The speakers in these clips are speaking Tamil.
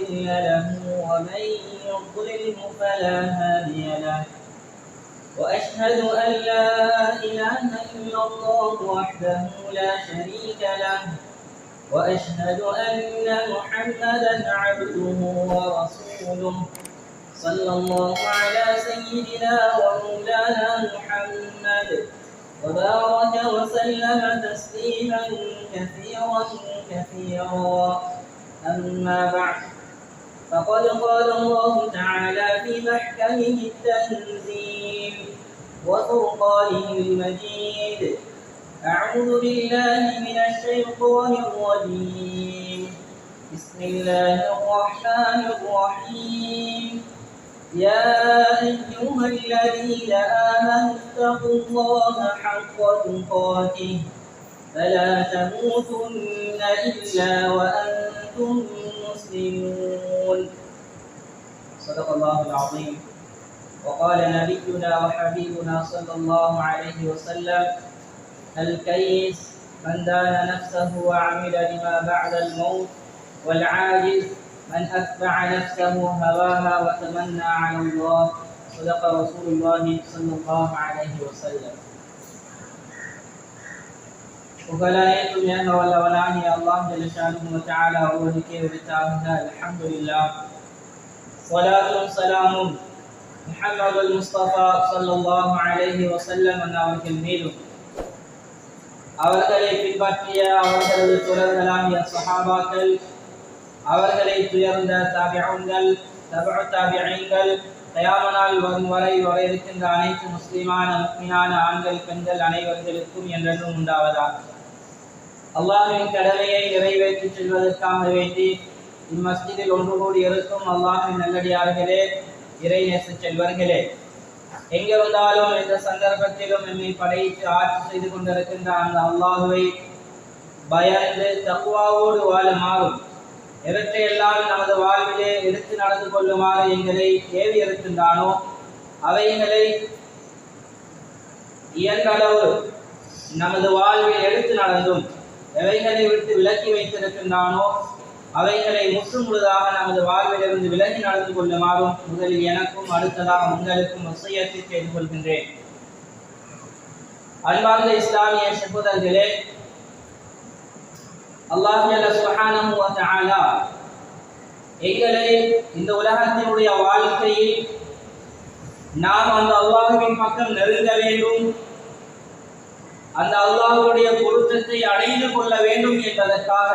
مضل له ومن يضلله فلا هادي له. وأشهد أن لا إله إلا الله وحده لا شريك له. وأشهد أن محمدا عبده ورسوله. صلى الله على سيدنا ومولانا محمد. وبارك وسلم تسليما كثيرا كثيرا. أما بعد. فقد قال الله تعالى في محكمه التنزيل وفرقانه المجيد. أعوذ بالله من الشيطان الرجيم. بسم الله الرحمن الرحيم. يا أيها الذين آمنوا اتقوا الله حق تقاته. فلا تموتن إلا وأنتم مسلمون صدق الله العظيم وقال نبينا وحبيبنا صلى الله عليه وسلم الكيس من دان نفسه وعمل لما بعد الموت والعاجز من أتبع نفسه هواها وتمنى على الله. صدق رسول الله صلى الله عليه وسلم. புகழாயத்தும் ஏக வல்லவனாகிய அல்லாஹ் ஜல்லஷானுஹு வ தஆலா ஒருவனுக்கே உரித்தாகுக அல்ஹம்துலில்லாஹ் ஸலாத்தும் ஸலாமும் முஹம்மதுல் முஸ்தபா ஸல்லல்லாஹு அலைஹி வஸல்லம் அவர்கள் மீதும் அவர்களை பின்பற்றிய அவர்களது தொடர்களாகிய சஹாபாக்கள் அவர்களை துயர்ந்த தாபியங்கள் தபு தாபியங்கள் தயாமனால் வரும் வரை வர இருக்கின்ற அனைத்து முஸ்லிமான முக்மினான ஆண்கள் பெண்கள் அனைவர்களுக்கும் என்றென்றும் உண்டாவதாக அல்லாஹின் கடமையை நிறைவேற்றி செல்வதற்காக வேண்டி இம்மஸ்ஜிதில் ஒன்று கூடி இருக்கும் அல்லாஹின் நல்லடியார்களே இறை நேச செல்வர்களே. எங்கிருந்தாலும் இந்த சந்தர்ப்பத்திலும் என்னை படைத்து ஆட்சி செய்து கொண்டிருக்கின்ற அந்த அல்லாஹுவை பயந்து தக்குவாவோடு வாழுமாறும் எவற்றையெல்லாம் நமது வாழ்விலே எடுத்து நடந்து கொள்ளுமாறு எங்களை ஏவி இருக்கின்றானோ அவைகளை இயன்றளவு நமது வாழ்வில் எடுத்து நடந்தும் எவைகளை விட்டு விலக்கி வைத்திருக்கின்றானோ அவைகளை முற்றுமுழுதாக நமது வாழ்விலிருந்து விலகி நடந்து கொள்ளுமாறும் முதலில் எனக்கும் அடுத்ததாக உங்களுக்கும் வசியத்தை செய்து கொள்கின்றேன். அன்பார்ந்த இஸ்லாமிய சகோதரர்களே அல்லாஹ் சுப்ஹானஹு எங்களை இந்த உலகத்தினுடைய வாழ்க்கையில் நாம் அந்த அல்லாஹுவின் பக்கம் நெருங்க வேண்டும். அந்த அல்லாஹுடைய பொருத்தத்தை அடைந்து கொள்ள வேண்டும் என்பதற்காக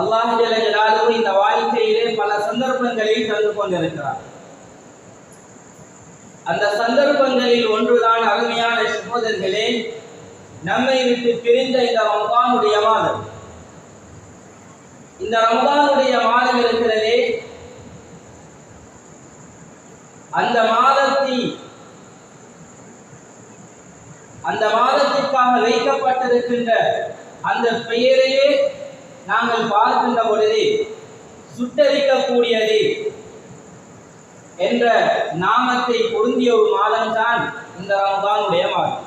அல்லாஹ் ஜலாலுவு இந்த வாழ்க்கையிலே பல சந்தர்ப்பங்களில் தந்து கொண்டிருக்கிறார். அந்த சந்தர்ப்பங்களில் ஒன்றுதான் அருமையான சகோதரர்களே நம்மை விட்டு பிரிந்த இந்த ரம்பானுடைய மாதம். இந்த ரம்பானுடைய மாதம் இருக்கிறதே அந்த மாதத்தின் அந்த மாதத்திற்காக வைக்கப்பட்டிருக்கின்ற அந்த பெயரையே நாங்கள் பார்க்கின்ற பொழுது சுட்டரிக்கக்கூடியது என்ற நாமத்தை பொருந்திய ஒரு மாதம்தான் இந்த ரமதானுடைய மாதம்.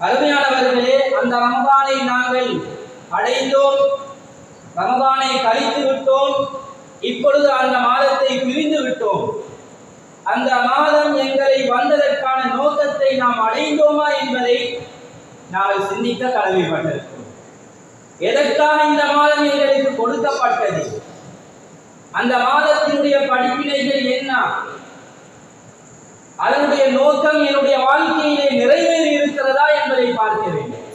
அருமையானவர்களே அந்த ரமதானை நாங்கள் அடைந்தோம் ரமதானை கழித்து விட்டோம் இப்பொழுது அந்த மாதத்தை பிரிந்து விட்டோம் அந்த மாதம் எங்களை வந்ததற்கான நோக்கத்தை நாம் அடைந்தோமா என்பதை நாங்கள் சிந்திக்க கடமைப்பட்டிருக்கிறோம். எதற்காக இந்த மாதம் எங்களுக்கு கொடுக்கப்பட்டது? அந்த மாதத்தினுடைய படிப்பினைகள் என்ன? அதனுடைய நோக்கம் என்னுடைய வாழ்க்கையிலே நிறைவேறி இருக்கிறதா என்பதை பார்க்க வேண்டும்.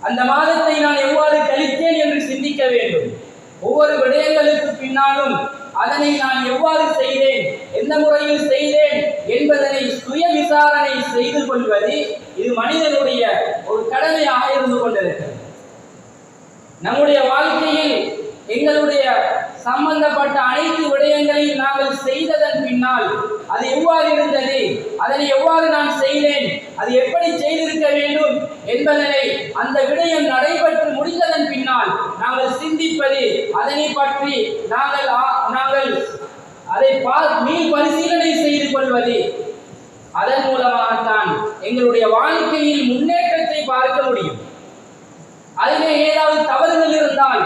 அந்த மாதத்தை நான் எவ்வாறு கழித்தேன் என்று சிந்திக்க வேண்டும். ஒவ்வொரு விடயங்களுக்கு பின்னாலும் அதனை நான் எவ்வாறு செய்தேன் எந்த முறையில் செய்தேன் என்பதனை சுய விசாரணை செய்து கொள்வது இது மனிதனுடைய ஒரு கடமையாக இருந்து கொண்டிருக்கிறது. நம்முடைய வாழ்க்கையில் எங்களுடைய சம்பந்தப்பட்ட அனைத்து விடயங்களையும் நாங்கள் செய்ததன் பின்னால் அது எவ்வாறு இருந்தது? அதனை எவ்வாறு நான் செய்தேன்? அது எப்படி செய்திருக்க வேண்டும்? என்பதனை அந்த விடயம் நடைபெற்று முடிந்ததன் பின்னால் நாங்கள் சிந்திப்பது அதனை பற்றி நாங்கள் ஆ- நாங்கள் அதை பா மீள் பரிசீலனை செய்து கொள்வது. அதன் மூலமாகத்தான் எங்களுடைய வாழ்க்கையில் முன்னேற்றத்தை பார்க்க முடியும். அதிலே ஏதாவது தவறுகள் இருந்தால்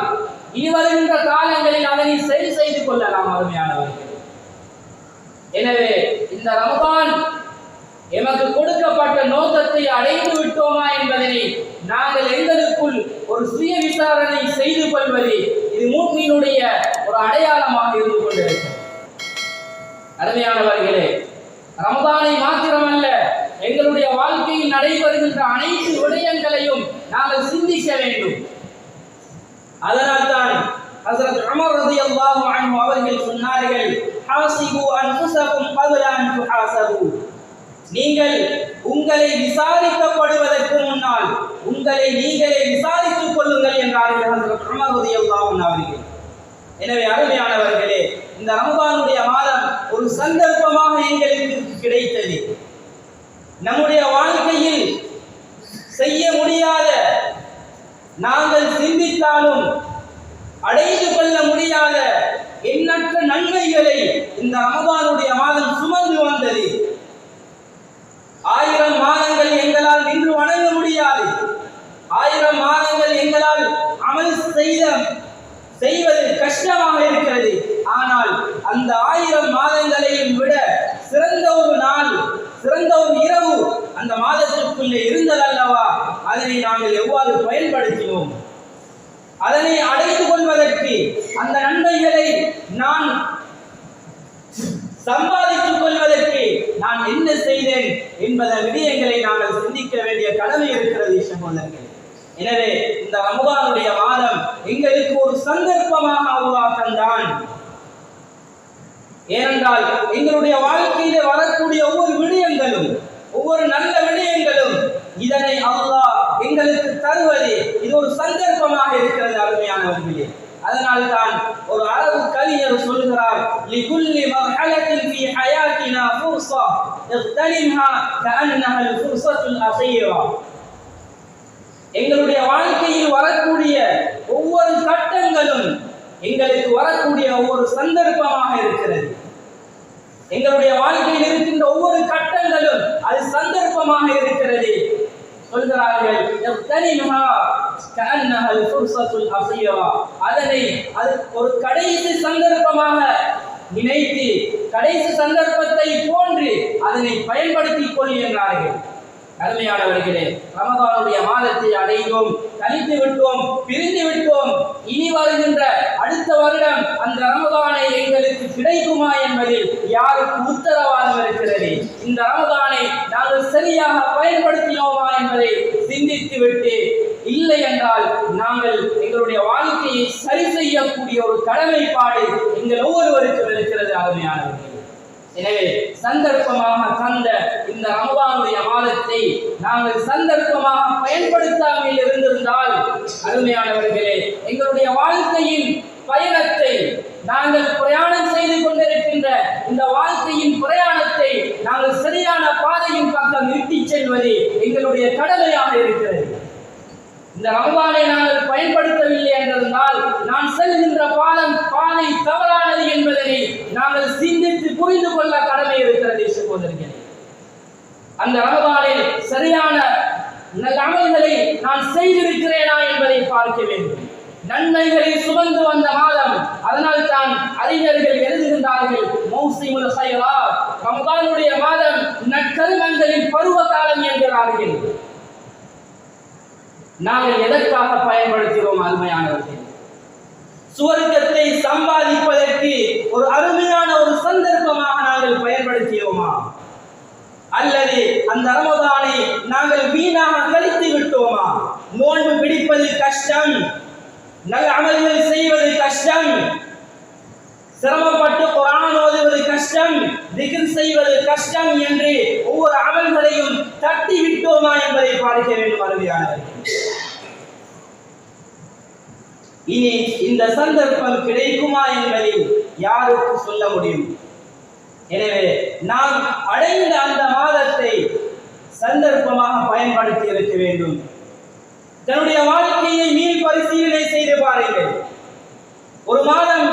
இனி வருகின்ற காலங்களில் அதனை சரி செய்து கொள்ளலாம் அருமையானவர்கள். எனவே இந்த ரமபான் எமக்கு கொடுக்கப்பட்ட நோக்கத்தை அடைந்து விட்டோமா என்பதனை நாங்கள் எங்களுக்குள் ஒரு சுய விசாரணை செய்து கொள்வது இது மூன்றினுடைய ஒரு அடையாளமாக இருந்து கொண்டிருக்கும் அருமையானவர்களே ரமதானை மாத்திரமல்ல எங்களுடைய வாழ்க்கையில் நடைபெறுகின்ற அனைத்து விடயங்களையும் நாங்கள் சிந்திக்க வேண்டும். அதனால் தான் ஹசரத் உமர் ரலியல்லாஹு அவர்கள் சொன்னார்கள் ஹாசிபு அன்ஃபுசகும் கப்ல நீங்கள் உங்களை விசாரிக்கப்படுவதற்கு முன்னால் உங்களை நீங்களே விசாரித்துக் கொள்ளுங்கள் என்றார்கள் ஹசரத் உமர் ரலியல்லாஹு அவர்கள். எனவே அருமையானவர்களே இந்த ரமதானுடைய மாதம் ஒரு சந்தர்ப்பமாக எங்களுக்கு கிடைத்தது. நம்முடைய வாழ்க்கையில் செய்ய முடியாத நாங்கள் சிந்தித்தாலும் அடைந்து கொள்ள முடியாத எண்ணற்ற நன்மைகளை இந்த ரமபானுடைய மாதம் சுமந்து வந்தது. ஆயிரம் மாதங்கள் எங்களால் நின்று வணங்க முடியாது. ஆயிரம் மாதங்கள் எங்களால் அமல் செய்த செய்வது கஷ்டமாக இருக்கிறது. ஆனால் அந்த ஆயிரம் மாதங்களையும் விட சிறந்த ஒரு நாள் சிறந்த ஒரு இரவு அந்த மாதத்திற்குள்ளே இருந்ததல்லவா? அதனை நாங்கள் எவ்வாறு பயன்படுத்தினோம்? அதனை அடைத்துக் கொள்வதற்கு அந்த நன்மைகளை நான் சம்பாதித்துக் கொள்வதற்கு நான் என்ன செய்தேன் என்பத விடயங்களை நாங்கள் சிந்திக்க வேண்டிய கடமை இருக்கிறது சகோதரர்கள். எனவே இந்த ரமபானுடைய மாதம் எங்களுக்கு ஒரு சந்தர்ப்பமாக அவ்வா தந்தான் ஏனென்றால் எங்களுடைய வாழ்க்கையிலே வரக்கூடிய ஒவ்வொரு விடயங்களும் ஒவ்வொரு நல்ல விடயங்களும் இதனை அல்லாஹ் எங்களுக்கு தருவது. இது ஒரு சந்தர்ப்பமாக இருக்கிறது அருமையானவர்களே அதனால் தான் ஒரு அரபு கவிஞர் சொல்கிறார் லிகுல்லி மர்ஹலத்தின் ஃபீ ஹயாத்தினா ஃபுர்ஸா இக்தனிம்ஹா கஅன்னஹா அல்-ஃபுர்ஸத்துல் அஸீரா எங்களுடைய வாழ்க்கையில் வரக்கூடிய ஒவ்வொரு கட்டங்களும் எங்களுக்கு வரக்கூடிய ஒவ்வொரு சந்தர்ப்பமாக இருக்கிறது. எங்களுடைய வாழ்க்கையில் இருக்கின்ற ஒவ்வொரு கட்டங்களும் அது சந்தர்ப்பமாக இருக்கிறது. சொல்கிறார்கள் அதனை அது ஒரு கடைசி சந்தர்ப்பமாக நினைத்து கடைசி சந்தர்ப்பத்தை போன்று அதனை பயன்படுத்திக் கொள் என்றார்கள். அருமையானவர்களே ரமதானுடைய மாதத்தை அடைந்தோம் கழித்து விட்டோம் பிரிந்து விட்டோம். இனி வருகின்ற அடுத்த வருடம் அந்த ரமதானை எங்களுக்கு கிடைக்குமா என்பதில் யாருக்கு உத்தரவாதம் இருக்கிறது? இந்த ரமதானை நாங்கள் சரியாக பயன்படுத்தினோமா என்பதை சிந்தித்து விட்டு இல்லை என்றால் நாங்கள் எங்களுடைய வாழ்க்கையை சரி செய்யக்கூடிய ஒரு கடமைப்பாடு எங்கள் ஒவ்வொருவருக்கும் இருக்கிறது அருமையானவர்கள். எனவே சந்தர்ப்பமாக தந்த இந்த ரமபானுடைய மாதத்தை நாங்கள் சந்தர்ப்பமாக பயன்படுத்தாமல் இருந்திருந்தால் அருமையானவர்களே எங்களுடைய வாழ்க்கையின் பயணத்தை நாங்கள் பிரயாணம் செய்து கொண்டிருக்கின்ற இந்த வாழ்க்கையின் பிரயாணத்தை நாங்கள் சரியான பாதையின் பக்கம் நிறுத்திச் செல்வது எங்களுடைய கடமையாக இருக்கிறது. இந்த ரமபானை நாங்கள் பயன்படுத்தவில்லை என்றிருந்தால் நான் செல்கின்ற பாலம் பாதை தவறானது என்பதனை நாங்கள் சிந்தித்து புரிந்து கொள்ள கடமை இருக்கிறது சகோதரர்களே அந்த ரமபானில் சரியான நல்ல அமல்களை நான் செய்திருக்கிறேனா என்பதை பார்க்க வேண்டும். நன்மைகளை சுமந்து வந்த மாதம் அதனால் தான் அறிஞர்கள் எழுதுகின்றார்கள் மௌசிமுல் ஹைராத் ரமபானுடைய மாதம் நற்கருமங்களின் பருவ காலம் என்கிறார்கள். நாங்கள் எதற்காக பயன்படுத்துகிறோம் அருமையானவர்கள்? சுவர்க்கத்தை சம்பாதிப்பதற்கு ஒரு அருமையான ஒரு சந்தர்ப்பமாக நாங்கள் பயன்படுத்தியோமா? அல்லது அந்த ரமதானை நாங்கள் வீணாக கழித்து விட்டோமா? நோன்பு பிடிப்பது கஷ்டம் நல்ல அமல்கள் செய்வது கஷ்டம் சிரமப்பட்டு குரான் ஓதுவது கஷ்டம் திகிர் செய்வது கஷ்டம் என்று ஒவ்வொரு அமல்களையும் தட்டி விட்டோமா என்பதை பார்க்க வேண்டும் அருமையானவர்கள். இனி இந்த சந்தர்ப்பம் கிடைக்குமா என்பதை யாருக்கு சொல்ல முடியும்? எனவே நாம் அடைந்த அந்த மாதத்தை சந்தர்ப்பமாக பயன்படுத்தி இருக்க வேண்டும். தன்னுடைய வாழ்க்கையை மீள் பரிசீலனை செய்து பாருங்கள். ஒரு மாதம்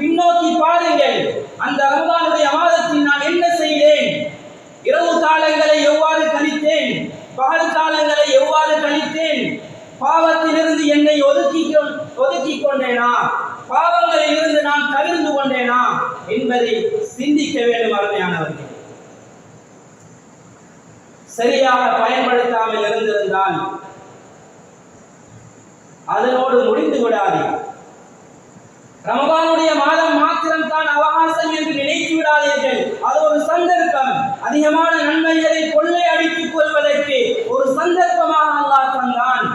பின்னோக்கி பாருங்கள். அந்த ரமதானுடைய மாதத்தில் நான் என்ன செய்தேன்? இரவு காலங்களை எவ்வாறு கழித்தேன்? பகல் காலங்களை எவ்வாறு கழித்தேன்? பாவத்திலிருந்து என்னை ஒதுக்கி ஒதுக்கி ஒதுக்கிக் கொண்டேனா? பாவங்களில் இருந்து நான் தவிர்ந்து கொண்டேனா? என்பதை சிந்திக்க வேண்டும் அருமையானவர்கள். சரியாக பயன்படுத்தாமல் இருந்திருந்தால் அதனோடு முடிந்து விடாதே ரமபானுடைய மாதம் மாத்திரம் தான் அவகாசம் என்று நினைத்து விடாதீர்கள். அது ஒரு சந்தர்ப்பம். அதிகமான நன்மைகளை கொள்ளை அடித்துக் கொள்வதற்கு ஒரு சந்தர்ப்பம் அல்லாஹ் தந்தான்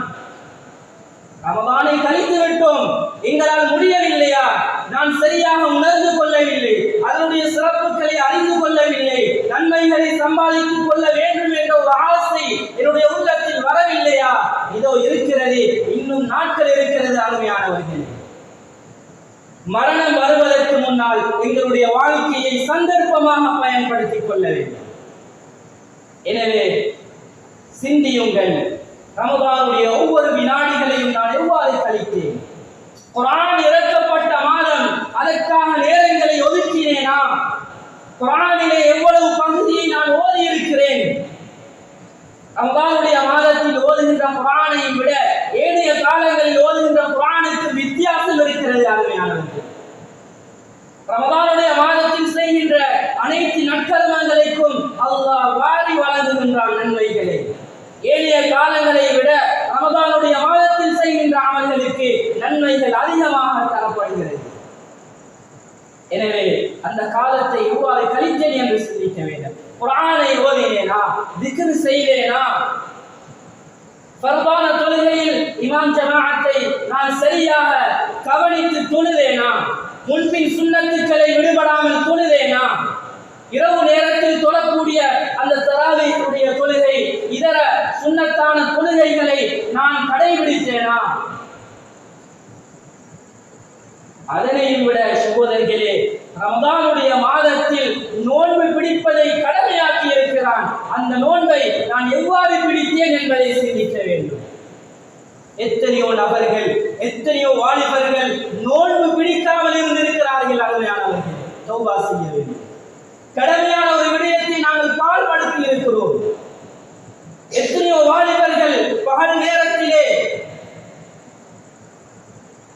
ரமபானை கழித்து விட்டோம் எங்களால் முடியவில்லையா நான் சரியாக உணர்ந்து கொள்ளவில்லை அதனுடைய சிறப்புகளை அறிந்து கொள்ளவில்லை நன்மைகளை சம்பாதித்துக் கொள்ள வேண்டும் என்ற ஒரு ஆசை என்னுடைய உள்ளத்தில் வரவில்லையா இதோ இருக்கிறது இன்னும் நாட்கள் இருக்கிறது அருமையானவர்கள் மரணம் வருவதற்கு முன்னால் எங்களுடைய வாழ்க்கையை சந்தர்ப்பமாக பயன்படுத்திக் கொள்ள வேண்டும். எனவே சிந்தியுங்கள். ரமதானுடைய ஒவ்வொரு வினாடிகளையும் நான் எவ்வாறு கழித்தேன்? குரான் இறக்கப்பட்ட மாதம் அதற்காக நேரங்களை ஒதுக்கினேனா? குரானிலே எவ்வளவு பகுதியை நான் ஓதி இருக்கிறேன் ரமதானுடைய மாதத்தில் ஓதுகின்ற குரானை விட ஏனைய காலங்களில் ஓதுகின்ற குரானுக்கு வித்தியாசம் இருக்கிறது அருமையானது ரமதானுடைய மாதத்தில் செய்கின்ற அனைத்து நற்கர்மங்களுக்கும் அல்லாஹ் வாரி வழங்குகின்றான் நன்மைகளை. ஏனைய காலங்களை விட ரமதானுடைய மாதத்தில் செய்கின்ற அமல்களுக்கு நன்மைகள் அதிகமாக தரப்படுகிறது. எனவே அந்த காலத்தை எவ்வாறு கழித்தேன் என்று சிந்திக்க வேண்டும். குரானை ஓதினேனா திக்ரு செய்தேனா ஃபர்தான தொழுகையில் இமாம் ஜமாஅத்தை நான் சரியாக கவனித்து தொழுதேனா? முன்பின் சுண்ணத்துக்களை விடுபடாமல் தொழுதேனா? இரவு நேரத்தில் தொழக்கூடிய அந்த தராவியுடைய தொழுகை இதர சுண்ணத்தான தொழுகைகளை நான் கடைபிடித்தேனா? அதனையும் விட சகோதரர்களே ரமதானுடைய மாதத்தில் நோன்பு பிடிப்பதை கடமையாக்கி இருக்கிறான். அந்த நோன்பை நான் எவ்வாறு பிடித்தேன் என்பதை சிந்திக்க வேண்டும். எத்தனையோ நபர்கள் எத்தனையோ வாலிபர்கள் நோன்பு பிடிக்காமல் இருந்திருக்கிறார்கள் அருமையானவர்கள் தௌபா செய்ய வேண்டும். கடமையான ஒரு விடயத்தை நாங்கள் பால்படுத்தி இருக்கிறோம். எத்தனையோ வாலிபர்கள் பகல் நேரத்திலே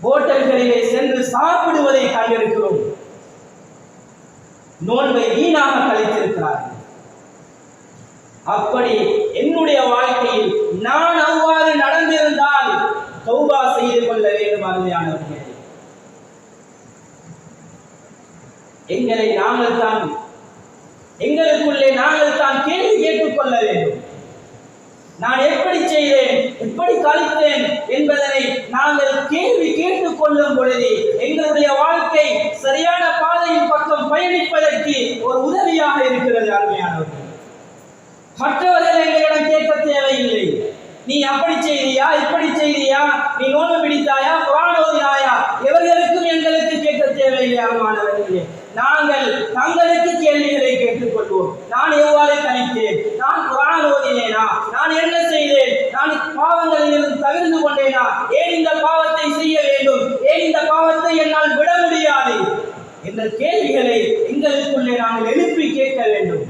ஹோட்டல்களிலே சென்று சாப்பிட்டு நோன்பை வீணாக கழித்திருக்கிறார்கள். அப்படி என்னுடைய வாழ்க்கையில் நான் அவ்வாறு நடந்திருந்தால் தௌபா செய்து கொள்ள வேண்டும் அருமையானவர்களே. எங்களை நாங்கள் தான் எங்களுக்குள்ளே நாங்கள் தான் கேள்வி கேட்டுக்கொள்ள வேண்டும். நான் எப்படி செய்தேன் எப்படி கழித்தேன் என்பதனை நான் கேள்வி கேட்டுக் கொள்ளும் பொழுது எங்களுடைய வாழ்க்கை சரியான பாதையின் பக்கம் பயணிப்பதற்கு ஒரு உதவியாக இருக்கிறது அருமையானவர்கள் மற்றவர்கள் எங்களிடம் கேட்க தேவையில்லை நீ அப்படி செய்தியா இப்படி செய்தியா நீ நோன்பு பிடித்தாயா குரான் ஓதினாயா எவர்களுக்கும் எங்களுக்கு கேட்க தேவையில்லை அருமானவர்களே நாங்கள் தங்களுக்கு கேள்விகளை கேட்டுக்கொள்வோம் நான் எவ்வாறு கணித்தேன் நான் குரான் ஓதினேனா நான் என்ன செய்தேன் நான் பாவங்களில் இருந்து தவிர்த்து கொண்டேனா ஏன் இந்த பாவத்தை செய்ய வேண்டும் ஏன் இந்த பாவத்தை என்னால் விட முடியாது என்ற கேள்விகளை எங்களுக்குள்ளே நாங்கள் எழுப்பி கேட்க வேண்டும்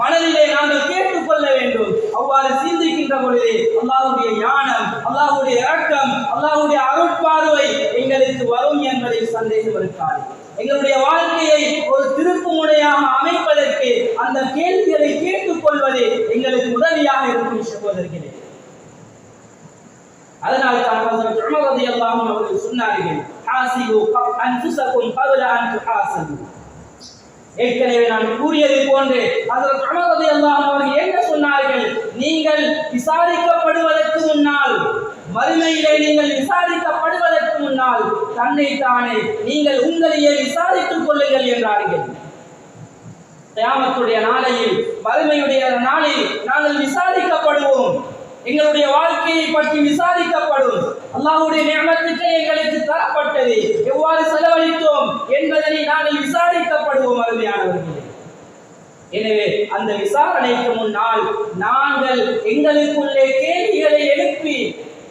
மனதிலே நாங்கள் கேட்டுக்கொள்ள வேண்டும் அவ்வாறு சிந்திக்கின்ற பொழுது அல்லாஹ்வுடைய ஞானம் அல்லாஹ்வுடைய இரக்கம் அல்லாஹ்வுடைய அருட்பார்வை எங்களுக்கு வரும் என்பதில் சந்தேகம் இருக்காது எங்களுடைய வாழ்க்கையை ஒரு திருப்பு அமைப்பதற்கு அந்த கேள்விகளை கேட்டுக்கொள்வது எங்களுக்கு உதவியாக இருக்கும் சகோதரர்களே. அதனால் தான் ஹஜ்ரத் உமர் ரலியல்லாஹு அவர்கள் சொன்னார்கள் ஹாசிபு கப்ல அன் துஹாசபு. ஏற்கனவே நான் கூறியது போன்று ஹஜ்ரத் உமர் ரலியல்லாஹு அவர்கள் என்ன சொன்னார்கள் நீங்கள் விசாரிக்கப்படுவதற்கு முன்னால் மறுமையிலே நீங்கள் விசாரிக்கப்படுவதற்கு முன்னால் தன்னை தானே நீங்கள் உங்களையே விசாரித்துக் கொள்ளுங்கள் என்றார்கள். கியாமத்துடைய நாளையில் வறுமையுடைய நாளில் நாங்கள் விசாரிக்கப்படுவோம். எங்களுடைய வாழ்க்கையை பற்றி விசாரிக்கப்படும். அல்லாவுடைய நியமத்துக்கு எங்களுக்கு தரப்பட்டது. எவ்வாறு செலவழித்தோம் என்பதனை நாங்கள் விசாரிக்கப்படுவோம் அருமையானவர்களே. எனவே அந்த விசாரணைக்கு முன்னால் நாங்கள் எங்களுக்குள்ளே கேள்விகளை எழுப்பி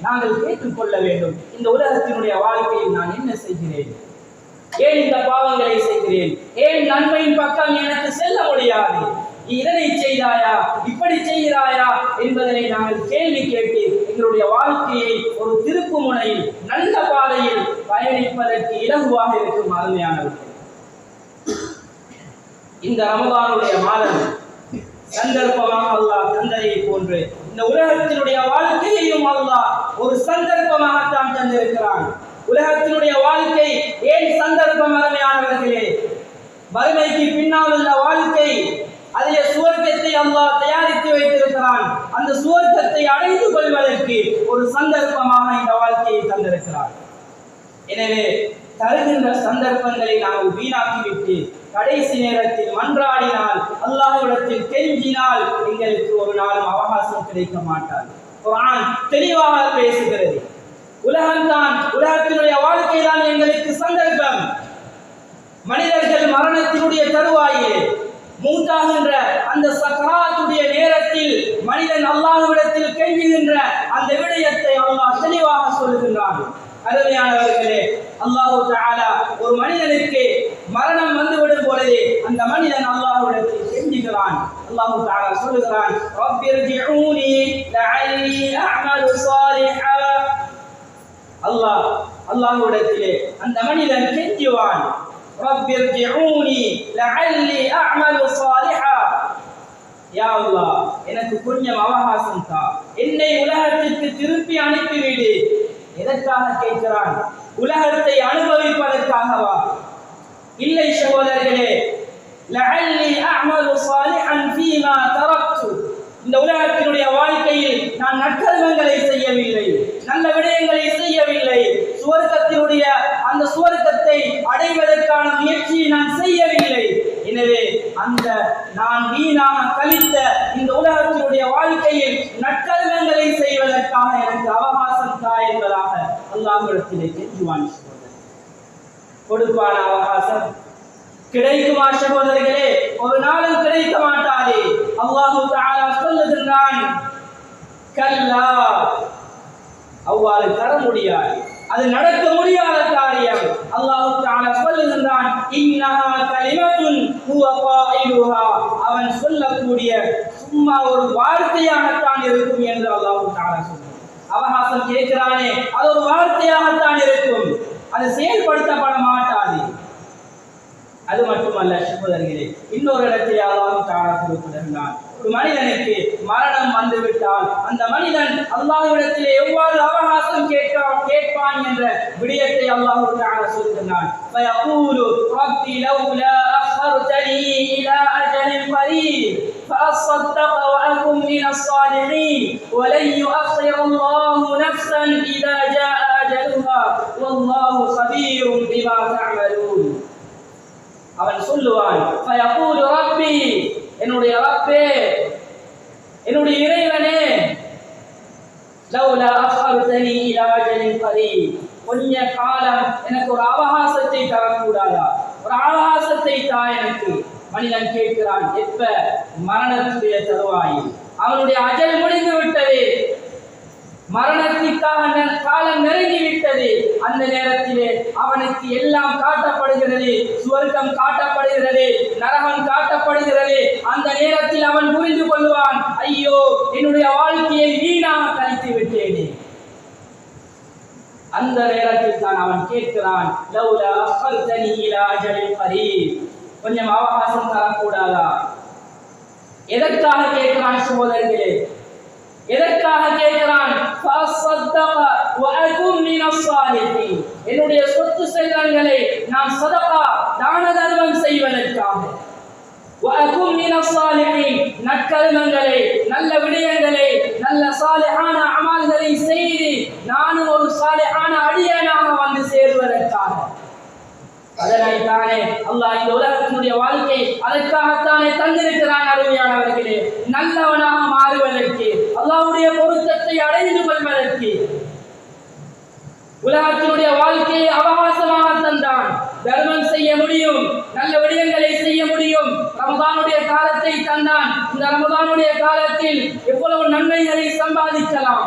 நாங்கள் கேட்டுக்கொள்ள வேண்டும். இந்த உலகத்தினுடைய வாழ்க்கையில் நான் என்ன செய்கிறேன்? ஏன் இந்த பாவங்களை செய்கிறேன்? ஏன் நன்மையின் பக்கம் எனக்கு செல்ல முடியாது? இதனை செய்தாயா? இப்படி செய்கிறாயா? என்பதனை நாங்கள் கேள்வி கேட்டு எங்களுடைய வாழ்க்கையை ஒரு திருப்பு முனையில் நல்ல பாதையில் பயணிப்பதற்கு இலகுவாக இருக்கும் அருமையானவர்கள். இந்த ரமதானுடைய மாதம் சந்தர்ப்பமாக அல்லாஹ் தந்ததை போன்று இந்த உலகத்தினுடைய வாழ்க்கையையும் அல்லாஹ் ஒரு சந்தர்ப்பமாகத்தான் தந்திருக்கிறான். உலகத்தினுடைய வாழ்க்கை ஏன் சந்தர்ப்பம் வறுமையானவர்களே வறுமைக்கு பின்னால் உள்ள வாழ்க்கை அதிலே சுவர்க்கத்தை அல்லாஹ் தயாரித்து வைத்திருக்கிறான். அந்த சுவர்க்கத்தை அடைந்து கொள்வதற்கு ஒரு சந்தர்ப்பமாக இந்த வாழ்க்கையை தந்திருக்கிறான் எனவே தருகின்ற சந்தர்ப்பங்களை நாம் வீணாக்கிவிட்டு கடைசி நேரத்தில் மன்றாடினால் அல்லாஹ்விடத்தில் கெஞ்சினால் எங்களுக்கு ஒரு நாளும் அவகாசம் கிடைக்க மாட்டார் குர்ஆன் தெளிவாக பேசுகிறது. உலகம்தான் உலகத்தினுடைய வாழ்க்கை தான் எங்களுக்கு சந்தர்ப்பம். மனிதர்கள் மரணத்தினுடைய தருவாயிலே மூத்தாகின்ற அந்த சக்கராத்துடைய நேரத்தில் மனிதன் அல்லாஹ்விடத்தில் கெஞ்சுகின்ற அந்த விடயத்தை அல்லாஹ் தெளிவாக சொல்லுகின்றான் அருமையானவர்களே அல்லாஹு தாலா ஒரு மனிதனுக்கு மரணம் வந்துவிடும் பொழுது அந்த மனிதன் அல்லாஹ்விடத்தில் கெஞ்சுகிறான். அல்லாஹு தாலா சொல்லுகிறான் அல்லாஹ் அல்லாஹ்விடத்திலே அந்த மனிதன் கெஞ்சுவான் ரப்பிர்ஜிஊனி லஅல்லி அஅமலு ஸாலிஹா யா அல்லாஹ் எனக்கு கொஞ்சம் அவகாசம் தா என்னை உலகத்திற்கு திருப்பி அனுப்பிவிடு எதற்காக கேட்கிறான் உலகத்தை அனுபவிப்பதற்காகவா இல்லை சகோதரர்களே லஅல்லி அஅமலு ஸாலிஹன் ஃபீமா தரக்து இந்த உலகத்தினுடைய வாழ்க்கையில் நான் நற்கர்மங்களை செய்யவில்லை நல்ல விடயங்களை செய்யவில்லை. சுவர்க்கத்தினுடைய அந்த சுவர்க்கத்தை அடைவதற்கான முயற்சியை நான் செய்யவில்லை. எனவே அந்த நான் வீணாக கழித்த இந்த உலகத்தினுடைய வாழ்க்கையில் நற்கர்மங்களை செய்வதற்காக எனக்கு அவகாசம் தா என்பதாக அல்லாஹ்விடத்திலே கெஞ்சுவான் கொடுப்பான அவகாசம் கிடைக்குமா சகோதரர்களே ஒரு நாளும் கிடைக்க மாட்டாது. அல்லாஹு தஆலா சொல்லுகின்றான் கல்லா அவ்வாறு தர முடியாது. அது நடக்க முடியாத காரியம். அல்லாஹு தாலா சொல்லுகின்றான் இன்னஹா கலிமத்துன் ஹுவ காயிலுஹா அவன் சொல்லக்கூடிய சும்மா ஒரு வார்த்தையாகத்தான் இருக்கும் என்று அல்லாஹு தாலா சொல்லுகிறான் அவகாசம் கேட்கிறானே அது ஒரு வார்த்தையாகத்தான் இருக்கும். அது செயல்படுத்தப்பட மாட்டேன் அது மட்டுமல்ல சகோதரர்களே இன்னொரு இடத்தில் அல்லாஹ் தாரா குறிப்பிடுகிறான் ஒரு மனிதனுக்கு மரணம் வந்துவிட்டால் அந்த மனிதன் அல்லாஹ்விடத்திலே எவ்வாறு அவகாசம் கேட்பான் கேட்பான் என்ற விடயத்தை அல்லாஹ் தாரா சொல்கிறான் فيقول رب لولا أخرتني إلى أجل قريب فأصدق وأكن من الصالحين ولن يؤخر الله نفسا إذا جاء أجلها والله خبير بما تعملون அவன் சொல்லுவான் ரப்பி என்னுடைய ரப்பே என்னுடைய இறைவனே லவ்லா அஃபர்தனி இலா அஜலின் கொஞ்ச காலம் எனக்கு ஒரு அவகாசத்தை தரக்கூடாதா? ஒரு அவகாசத்தை தா எனக்கு. மனிதன் கேட்கிறான் எப்ப? மரணத்துடைய தருவாயில். அவனுடைய அஜல் முடிந்து விட்டது. மரணத்திற்காக காலம் நெருங்கிவிட்டது. அந்த நேரத்திலே அவனுக்கு எல்லாம் காட்டப்படுகிறது. சுவர்க்கம் காட்டப்படுகிறது. நரகம் காட்டப்படுகிறது. அந்த நேரத்தில் அவன் புரிந்து கொள்வான் ஐயோ என்னுடைய வாழ்க்கையை வீணாக கழித்து விட்டேனே. அந்த நேரத்தில் தான் அவன் கேட்கிறான் லவ்லா அஃபர்தனி இலா அஜலின் கரீப். கொஞ்சம் அவகாசம் தரக்கூடாதா? எதற்காக கேட்கிறான் சகோதரர்களே? எதற்காக கேட்கிறான்? என்னுடைய சொத்து செல்வங்களை நான் சதகா தான தர்மம் செய்வதற்காக நற்கருமங்களை நல்ல விடயங்களை நல்ல சாலையான அமல்களை செய்து நானும் ஒரு சாலையான அடியனாக வந்து சேருவதற்காக. அதனால்தானே அல்லாஹ் இந்த உலகத்தினுடைய வாழ்க்கை அதற்காகத்தானே தந்திருக்கிறான் அருமையானவர்களே. நல்லவனாக மாறுவதற்கு அல்லாவுடைய பொருத்தத்தை அடைந்து கொள்வதற்கு உலகத்தினுடைய வாழ்க்கையை அவகாசமாக தந்தான். தர்மம் செய்ய முடியும் நல்ல வடிவங்களை செய்ய முடியும். ரமதானுடைய காலத்தை தந்தான். இந்த ரமதானுடைய காலத்தில் எவ்வளவு நன்மைகளை சம்பாதிக்கலாம்.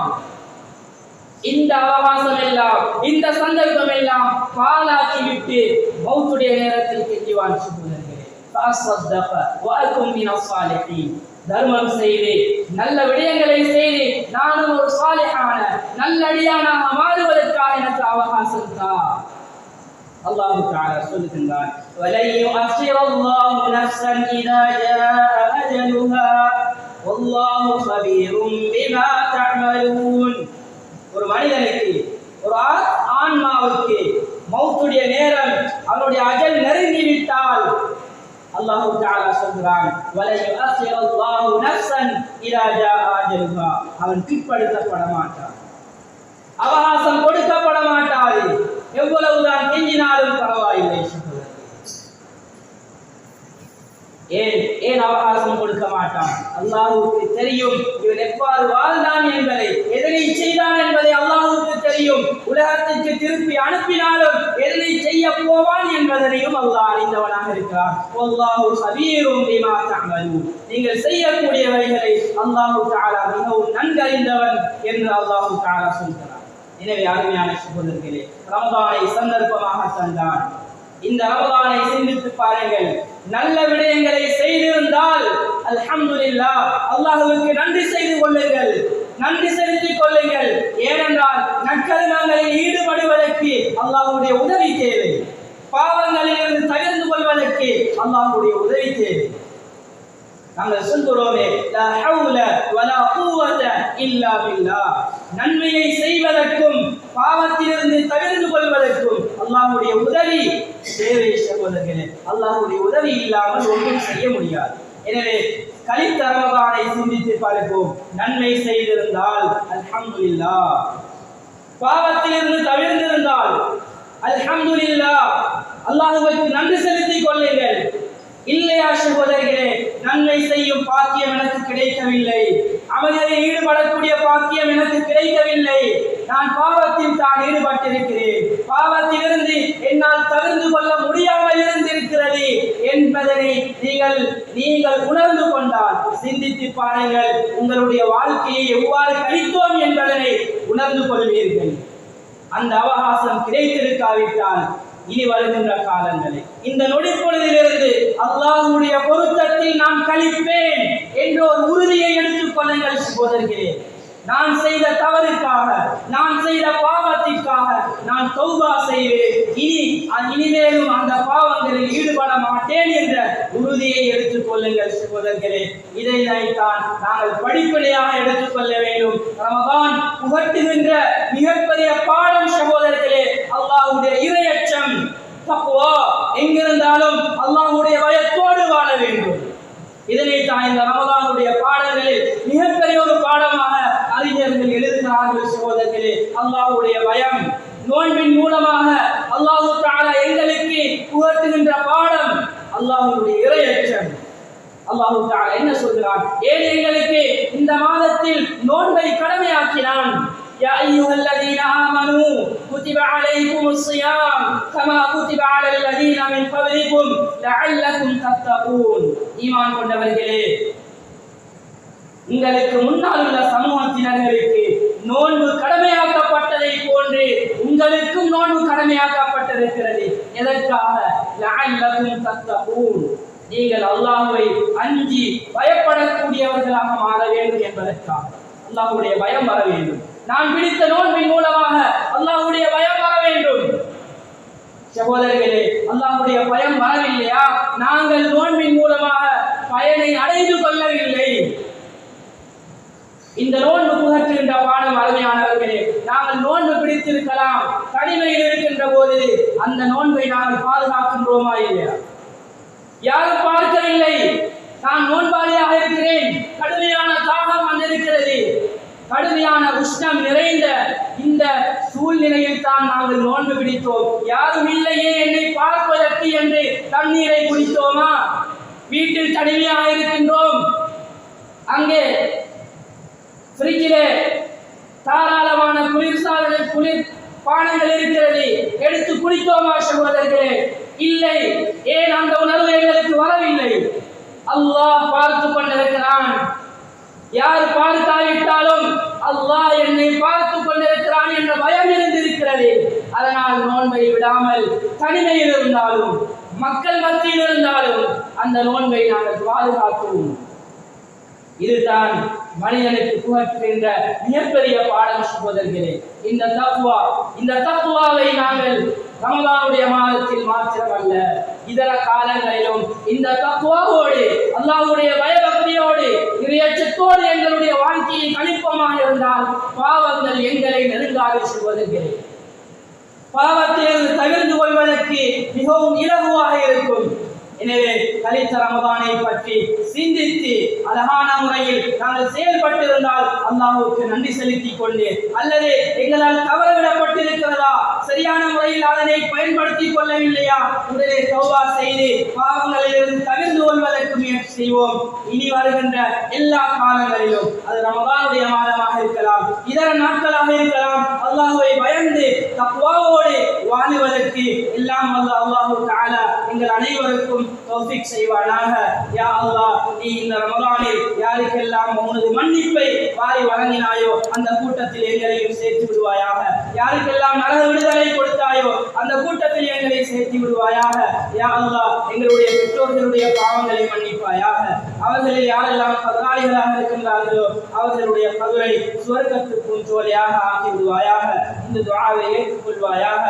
இந்த அவகாசம் எல்லாம் இந்த சந்தர்ப்பம் எல்லாம் பாலாக்கி விட்டு மௌத்துடைய நேரத்தில் கெஞ்சுவான் சுகுதர்களே தர்மம் செய்து நல்ல விடயங்களை செய்து நானும் ஒரு சாலிஹான நல்லடியானாக மாறுவதற்காக எனக்கு அவகாசம் தான் அல்லாஹ் تعالى சொல்லுகின்றான் وَلَن يُؤَخِّرَ اللَّهُ نَفْسًا إِذَا جَاءَ أَجَلُهَا وَاللَّهُ خَبِيرٌ بِمَا تَعْمَلُونَ ஒரு மனிதனுக்கு ஒரு ஆன்மாவுக்கு மௌத்துடைய நேரம் அவனுடைய அகல் நெருங்கி விட்டால் அல்லாஹு தாலா சொல்கிறான் அவன் பிற்படுத்தப்பட மாட்டான். அவகாசம் கொடுக்கப்பட மாட்டாது. எவ்வளவுதான் கெஞ்சினாலும் பரவாயில்லை ஏன் ஏன் அவகாசம் கொடுக்க மாட்டான்? அல்லாஹுக்கு தெரியும் இவன் எவ்வாறு வாழ்ந்தான் என்பதை எதனை செய்தான் செய்யும் உலகத்திற்கு திருப்பி அனுப்பினாலும் எதனை செய்ய போவான் என்பதனையும் அல்லாஹ் அறிந்தவனாக இருக்கிறார் அல்லாஹு சபீரும் பிமா தஅமலூன். நீங்கள் செய்யக்கூடியவைகளை அல்லாஹு தஆலா மிகவும் நன்கறிந்தவன் என்று அல்லாஹு தஆலா சொல்கிறார் எனவே அருமையான சகோதரர்களே ரமதானை சந்தர்ப்பமாக தந்தான் இந்த ரமதானை சிந்தித்து பாருங்கள். நல்ல விடயங்களை செய்திருந்தால் அல்ஹம்துலில்லாஹ் அல்லாஹ்வுக்கு நன்றி செய்து கொள்ளுங்கள். நன்றி செலுத்திக் கொள்ளுங்கள். ஏனென்றால் நற்கருமங்களில் ஈடுபடுவதற்கு அல்லாஹுடைய உதவி தேவை. பாவங்களில் இருந்து தவிர்த்து கொள்வதற்கு அல்லாஹுடைய உதவி தேவை. நாங்கள் சொல்கிறோமே லா ஹவுல வலா குவத இல்லா நன்மையை செய்வதற்கும் பாவத்திலிருந்து தவிர்த்து கொள்வதற்கும் அல்லாஹுடைய உதவி தேவை சகோதரர்களே. அல்லாஹுடைய உதவி இல்லாமல் ஒன்றும் செய்ய முடியாது. எனவே கலித்த ரமதானை சிந்தித்து பார்ப்போம். நன்மை செய்திருந்தால் அல்ஹம்துலில்லாஹ் பாவத்திலிருந்து தவிர்ந்திருந்தால் அல்ஹம்துலில்லா. அல்லாஹ்வுக்கு நன்றி செலுத்திக் கொள்ளுங்கள். இல்லையா சகோதரர்களே நன்மை செய்யும் பாக்கியம் எனக்கு கிடைக்கவில்லை. அமலில் ஈடுபடக்கூடிய பாக்கியம் எனக்கு கிடைக்கவில்லை. நான் பாவத்தில் தான் ஈடுபட்டிருக்கிறேன். பாவத்திலிருந்து என்னால் தகுந்து கொள்ள முடியாமல் இருந்திருக்கிறது என்பதனை நீங்கள் நீங்கள் உணர்ந்து கொண்டால் சிந்தித்து பாருங்கள். உங்களுடைய வாழ்க்கையை எவ்வாறு கழித்தோம் என்பதனை உணர்ந்து கொள்வீர்கள். அந்த அவகாசம் கிடைத்திருக்காவிட்டால் இனி வருகின்ற காலங்களில் இந்த நொடிப்பொழுதிலிருந்து அல்லாஹுடைய பொருத்தத்தில் நான் கழிப்பேன் என்ற ஒரு உறுதியை எடுத்துக் கொள்ளுங்கள் சகோதரர்களே. நான் செய்த தவறுக்காக நான் செய்த பாவத்திற்காக நான் தௌபா செய்வேன். இனி இனிமேலும் அந்த பாவங்களில் ஈடுபட மாட்டேன் என்ற உறுதியை எடுத்துக் கொள்ளுங்கள் சகோதரர்களே. இதை தான் நாங்கள் படிப்படியாக எடுத்துக்கொள்ள வேண்டும். ரமதான் புகட்டுகின்ற மிகப்பெரிய பாடம் சகோதரர்களே அல்லாவுடைய இரையச்சம் தக்குவா எங்கிருந்தாலும் அல்லாஹுடைய பயத்தோடு வாழ வேண்டும். இதனை தான் இந்த ரமதானுடைய பாடங்களில் மிகப்பெரிய ஒரு பாடமாக அறிஞர்கள் எழுதுகிறார்கள் சகோதரர்களே அல்லாஹ்வுடைய பயம் நோன்பின் மூலமாக அல்லாஹு தஆலா எங்களுக்கு புகட்டுகின்ற பாடம் அல்லாஹ்வுடைய இரையச்சம் அல்லாஹு தஆலா என்ன சொல்கிறான் ஏன் எங்களுக்கு இந்த மாதத்தில் நோன்பை கடமையாக்கினான் يا أيها الذين آمنوا كتب عليكم الصيام كما كتب على الذين من قبلكم لعلكم تتقون ஈமான் கொண்டவர்களே உங்களுக்கு முன்னால் உள்ள சமூகத்தினர்களுக்கு நோன்பு கடமையாக்கப்பட்டதை போன்று உங்களுக்கும் நோன்பு கடமையாக்கப்பட்டிருக்கிறது. எதற்காக? லஅல்லகும் தத்தகூன். நீங்கள் அல்லாஹுவை அஞ்சி பயப்படக்கூடியவர்களாக மாற வேண்டும் என்பதற்காக. அல்லாஹுடைய பயம் வர வேண்டும். நான் பிடித்த நோன்பின் மூலமாக அல்லாஹுடைய பயம் வர வேண்டும். சகோதரர்களே அல்லாஹுடைய பயம் வரவில்லையா? நாங்கள் நோன்பின் மூலமாக பயனை அடைந்து கொள்ளவில்லை. இந்த நோன்பு புகற்றுகின்ற பாடம் அருமையானவர்களே நாங்கள் நோன்பு பிடித்திருக்கலாம் தனிமையில் இருக்கின்ற போது அந்த நோன்பை நாங்கள் பாதுகாக்கின்றோமா இல்லையா? யாரும் பார்க்கவில்லை. நான் நோன்பாளியாக இருக்கிறேன். கடுமையான தாகம் வந்திருக்கிறது. கடுமையான உஷ்ணம் நிறைந்த இந்த சூழ்நிலையில் தான் நாங்கள் நோன்பு பிடித்தோம். யாரும் இல்லையே என்னை பார்ப்பதற்கு என்று தண்ணீரை குடித்தோமா? வீட்டில் தனிமையாக இருக்கின்றோம். அங்கே ஃப்ரிட்ஜிலே தாராளமான குளிர்சாதன குளிர் பானங்கள் இருக்கிறது. எடுத்து குளித்தோமா சகோதரர்களே? இல்லை. ஏன் அந்த உணர்வு எங்களுக்கு வரவில்லை? அல்லாஹ் பார்த்து கொண்டிருக்கிறான். யார் பார்த்தாவிட்டாலும் அல்லாஹ் என்னை பார்த்து கொண்டிருக்கிறான் என்ற பயம் இருந்திருக்கிறது. அதனால் நோன்பை விடாமல் தனிமையில் இருந்தாலும் மக்கள் மத்தியில் இருந்தாலும் அந்த நோன்பை நாங்கள் பாதுகாக்கிறோம் இதுதான் மனிதனுக்கு புகற்றுகின்ற மிகப்பெரிய பாடம் சகோதரர்களே இந்த தக்குவா இந்த தக்குவாவை நாங்கள் ரமதானுடைய மாதத்தில் மாத்திரமல்ல இதர காலங்களிலும் இந்த தக்குவாவோடு அல்லாவுடைய பயபக்தியோடு இறையச்சத்தோடு எங்களுடைய வாழ்க்கையை கணிப்பமாக இருந்தால் பாவங்கள் எங்களை நெருங்காது சகோதரர்களே பாவத்தில் தவிர்ந்து கொள்வதற்கு மிகவும் இலகுவாக இருக்கும். எனவே கலித்த ரமதானை பற்றி சிந்தித்து அழகான முறையில் நாங்கள் செயல்பட்டிருந்தால் அல்லாஹுக்கு நன்றி செலுத்திக் கொண்டு அல்லது எங்களால் தவறவிடப்பட்டிருக்கிறதா? சரியான முறையில் அதனை பயன்படுத்திக் கொள்ளவில்லையா? உடனே தௌபா செய்து பாவங்களிலிருந்து தவிர்த்து கொள்வதற்கு முயற்சி செய்வோம். இனி வருகின்ற எல்லா காலங்களிலும். அது ரமதானுடைய மாதமாக இருக்கலாம் இதர நாட்களாக இருக்கலாம். அல்லாஹுவை பயந்து தக்வாவோடு வாழுவதற்கு எல்லாம் வல்ல அல்லாஹு காலா எங்கள் அனைவருக்கும் தௌஃபிக் செய்வானாக. யா அல்லாஹ் நீ இந்த ரமதானில் யாருக்கெல்லாம் உனது மன்னிப்பை வாரி வழங்கினாயோ அந்த கூட்டத்தில் எங்களையும் சேர்த்து விடுவாயாக. யாருக்கெல்லாம் நரக விடுதலை கொடுத்தாயோ அந்த கூட்டத்தில் எங்களை சேர்த்து விடுவாயாக. யா அல்லாஹ் எங்களுடைய பெற்றோர்களுடைய பாவங்களை மன்னிப்பாயாக. அவர்களில் யாரெல்லாம் பங்காளிகளாக இருக்கின்றார்களோ அவர்களுடைய பகுவை சுவர்க்கத்துக்கும் தோழியாக ஆக்கி விடுவாயாக இந்த துவாவை ஏற்றுக்கொள்வாயாக.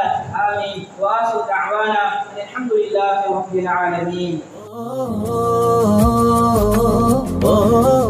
ஆமி வாசு தாவானா அலமதுல்லாஹி ரப்பில் ஆலமீன். Oh, oh, oh, oh, oh.